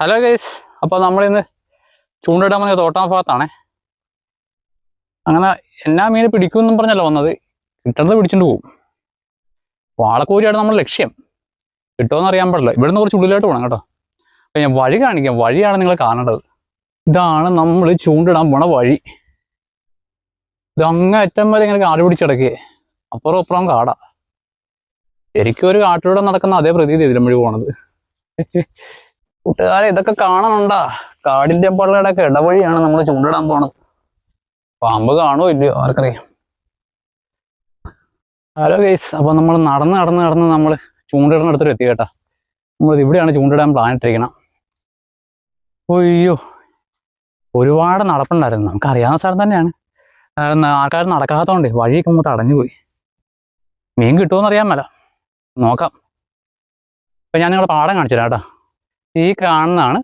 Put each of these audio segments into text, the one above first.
Hello guys അപ്പോൾ നമ്മളിന്ന് ചൂണ്ടിടാൻ വന്നത് തോട്ടാൻ ഭാഗത്താണേ. അങ്ങനെ എന്നാ മീനെ പിടിക്കുമെന്നും പറഞ്ഞല്ലോ വന്നത്? കിട്ടണത് പിടിച്ചുകൊണ്ട് പോകും വാളക്കോരിയാണ് നമ്മുടെ ലക്ഷ്യം. കിട്ടുമെന്ന് അറിയാൻ പാടില്ല. ഇവിടെ കുറച്ച് ഉള്ളിലോട്ട് പോകണം കേട്ടോ. അപ്പോൾ ഞാൻ വഴി കാണിക്കാം. വഴിയാണ് നിങ്ങൾ കാണേണ്ടത്. ഇതാണ് നമ്മൾ ചൂണ്ടിടാൻ പോണ വഴി. ഇത് അങ്ങ് അറ്റം വരെ ഇങ്ങനെ കാട് പിടിച്ചിടക്കേ അപ്പുറം അപ്പുറം കാടാ. ശരിക്കും ഒരു കാട്ടിലൂടെ നടക്കുന്ന അതേ പ്രതീതി ഇതിലും വഴി പോണത്. കൂട്ടുകാരെ ഇതൊക്കെ കാണണുണ്ടാ? കാടിന്റെ പള്ളയുടെ ഒക്കെ ഇടവഴിയാണ് നമ്മൾ ചൂണ്ടിടാൻ പോണത്. പാമ്പ് കാണുമോ ഇല്ലയോ? ആർക്കറിയാം. ഹലോ ഗൈസ് അപ്പൊ നമ്മൾ നടന്ന് നടന്ന് നടന്ന് നമ്മൾ ചൂണ്ടിടുന്നിടത്തൊരു എത്തി കേട്ടാ. നമ്മൾ ഇവിടെയാണ് ചൂണ്ടിടാൻ പ്ലാൻ ഇട്ടിരിക്കണം. ഒയ്യോ ഒരുപാട് നടപ്പുണ്ടായിരുന്നു. നമുക്ക് അറിയാവുന്ന സ്ഥലം തന്നെയാണ്. ആൾക്കാർ നടക്കാത്തതുകൊണ്ട് വഴിയൊക്കെ നമുക്ക് തടഞ്ഞുപോയി. മീൻ കിട്ടുമോ അറിയാൻ മേല. നോക്കാം. അപ്പൊ ഞാൻ നിങ്ങളുടെ പാടം കാണിച്ചു തരാം കേട്ടോ. ഈ കാണുന്നതാണ്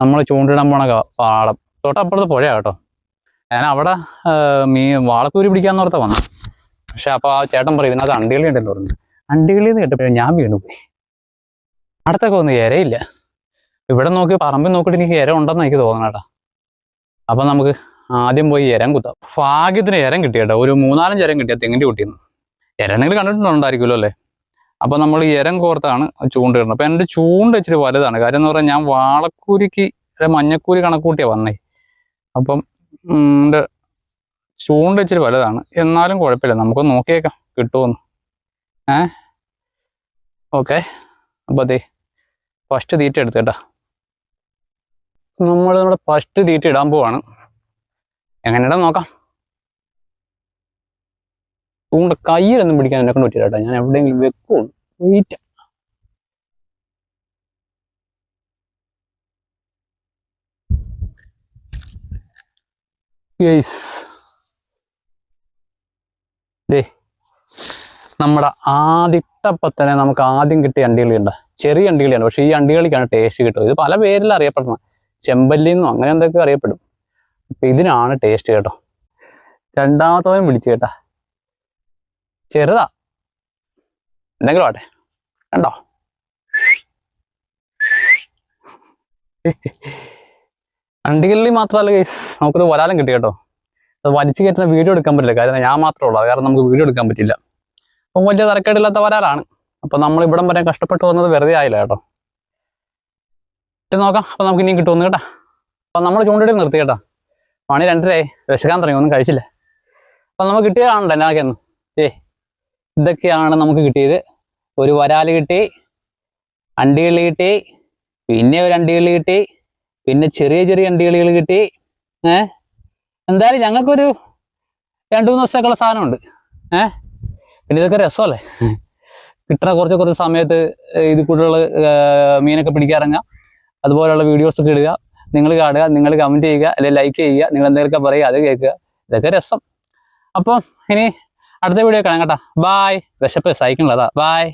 നമ്മൾ ചൂണ്ടിടാൻ പോണ പാടം. തൊട്ടപ്പുറത്ത് പുഴ കേട്ടോ. ഞാൻ അവിടെ മീ വാളക്കൂരി പിടിക്കാന്ന് ഓർത്താ വന്നു. പക്ഷെ അപ്പോൾ ആ ചേട്ടൻ പറയും ഇതിനകത്ത് അണ്ടികളി ഉണ്ടെന്ന് പറഞ്ഞു. അണ്ടികളി എന്ന് കേട്ടപ്പോഴും ഞാൻ വീണുപോയി. അടുത്തൊക്കെ ഒന്നും ഇരയില്ല ഇവിടെ നോക്കി പറമ്പിൽ നോക്കിയിട്ട് എനിക്ക് ഇര ഉണ്ടെന്ന് എനിക്ക് തോന്നണം കേട്ടോ. അപ്പം നമുക്ക് ആദ്യം പോയി ഇരം കുത്താം. ഭാഗ്യത്തിന് ഇരം കിട്ടി കേട്ടോ. ഒരു മൂന്നാലഞ്ച് ഇരം കിട്ടിയ തെങ്ങിന്റെ കുട്ടിയെന്ന് ഇര നിങ്ങൾ കണ്ടിട്ടുണ്ടായിരിക്കുമല്ലോ അല്ലേ? അപ്പൊ നമ്മൾ ഇരം കോർത്താണ് ചൂണ്ടിടുന്നത്. അപ്പൊ എന്റെ ചൂണ്ട ഇച്ചിരി വലുതാണ്. കാര്യം എന്ന് പറഞ്ഞാൽ ഞാൻ വാളക്കൂരിക്ക് മഞ്ഞക്കൂരി കണക്കൂട്ടിയാ വന്നേ. അപ്പം എന്റെ ചൂണ്ട ഇച്ചിരി വലുതാണ്. എന്നാലും കുഴപ്പമില്ല. നമുക്ക് നോക്കിയേക്കാം. കിട്ടുമെന്ന് ഏ? ഓക്കെ. അപ്പൊ അതെ ഫസ്റ്റ് തീറ്റ എടുത്ത് കേട്ടാ. നമ്മൾ നമ്മുടെ ഫസ്റ്റ് തീറ്റ ഇടാൻ പോവാണ്. എങ്ങനെയാ നോക്കാം. ചൂണ്ട കയ്യിലൊന്നും പിടിക്കാൻ എന്നെ കൊണ്ട് പറ്റില്ല ഞാൻ എവിടെയെങ്കിലും വെക്കുള്ളൂ വെയിറ്റ് ദേ നമ്മുടെ ആദിട്ടപ്പത്തനെ നമുക്ക് ആദ്യം കിട്ടിയ അണ്ടികളി ഉണ്ട് ചെറിയ അണ്ടികളിയാണ് പക്ഷേ ഈ അണ്ടികളിക്കാണ് ടേസ്റ്റ് കിട്ടുന്നത്. ഇത് പല പേരിൽ അറിയപ്പെടുന്നത്. ചെമ്പല്ലി എന്നും അങ്ങനെ എന്തൊക്കെ അറിയപ്പെടും. അപ്പൊ ഇതിനാണ് ടേസ്റ്റ് കേട്ടോ. രണ്ടാമത്തവനും വിളിച്ചു കേട്ടാ. ചെറുതാ. എന്തെങ്കിലും ആട്ടെ കണ്ടോ? അണ്ടികളിൽ മാത്രമല്ല കേസ് നമുക്കത് വരാലും കിട്ടി കേട്ടോ. അത് വലിച്ചു കയറ്റുന്ന വീഡിയോ എടുക്കാൻ പറ്റില്ല. കാര്യം ഞാൻ മാത്രമേ ഉള്ളൂ. കാരണം നമുക്ക് വീഡിയോ എടുക്കാൻ പറ്റില്ല. അപ്പം വലിയ തരക്കേടില്ലാത്ത വരാലാണ് അപ്പൊ നമ്മൾ ഇവിടം വരെ കഷ്ടപ്പെട്ട് വന്നത് വെറുതെ ആയില്ല കേട്ടോ. ഇട്ട് നോക്കാം. അപ്പൊ നമുക്ക് ഇനിയും കിട്ടുമെന്ന് കേട്ടാ. അപ്പൊ നമ്മൾ ചൂണ്ടിട്ട് നിർത്തി കേട്ടാ. മണി രണ്ടരയായി. വിശക്കാൻ തുടങ്ങി. ഒന്നും കഴിച്ചില്ല. അപ്പൊ നമുക്ക് കിട്ടിയതാണല്ലോ എന്നാക്കിയൊന്നും ഇതൊക്കെയാണ് നമുക്ക് കിട്ടിയത്. ഒരു വരാൽ കിട്ടി അണ്ടികളി കിട്ടി പിന്നെ ഒരു അണ്ടികളി കിട്ടി പിന്നെ ചെറിയ ചെറിയ അണ്ടികളികൾ കിട്ടി. ഏ? എന്തായാലും ഞങ്ങൾക്കൊരു രണ്ടു മൂന്ന് ദിവസമൊക്കെയുള്ള സാധനമുണ്ട്. ഏ? പിന്നെ ഇതൊക്കെ രസമല്ലേ? കിട്ടണ കുറച്ച് കുറച്ച് സമയത്ത് ഇത് കൂടുതലുള്ള മീനൊക്കെ പിടിക്കാറങ്ങാം അതുപോലെയുള്ള വീഡിയോസ് ഒക്കെ ഇടുക. നിങ്ങൾ കാണുക നിങ്ങൾ കമന്റ് ചെയ്യുക അല്ലെങ്കിൽ ലൈക്ക് ചെയ്യുക നിങ്ങൾ എന്തെങ്കിലുമൊക്കെ പറയുക അത് കേൾക്കുക. ഇതൊക്കെ രസം. അപ്പം ഇനി അടുത്ത വീഡിയോ കാണാം കേട്ടോ. ബായ് വിശപ്പ് സഹിക്കണല്ലോ ബായ്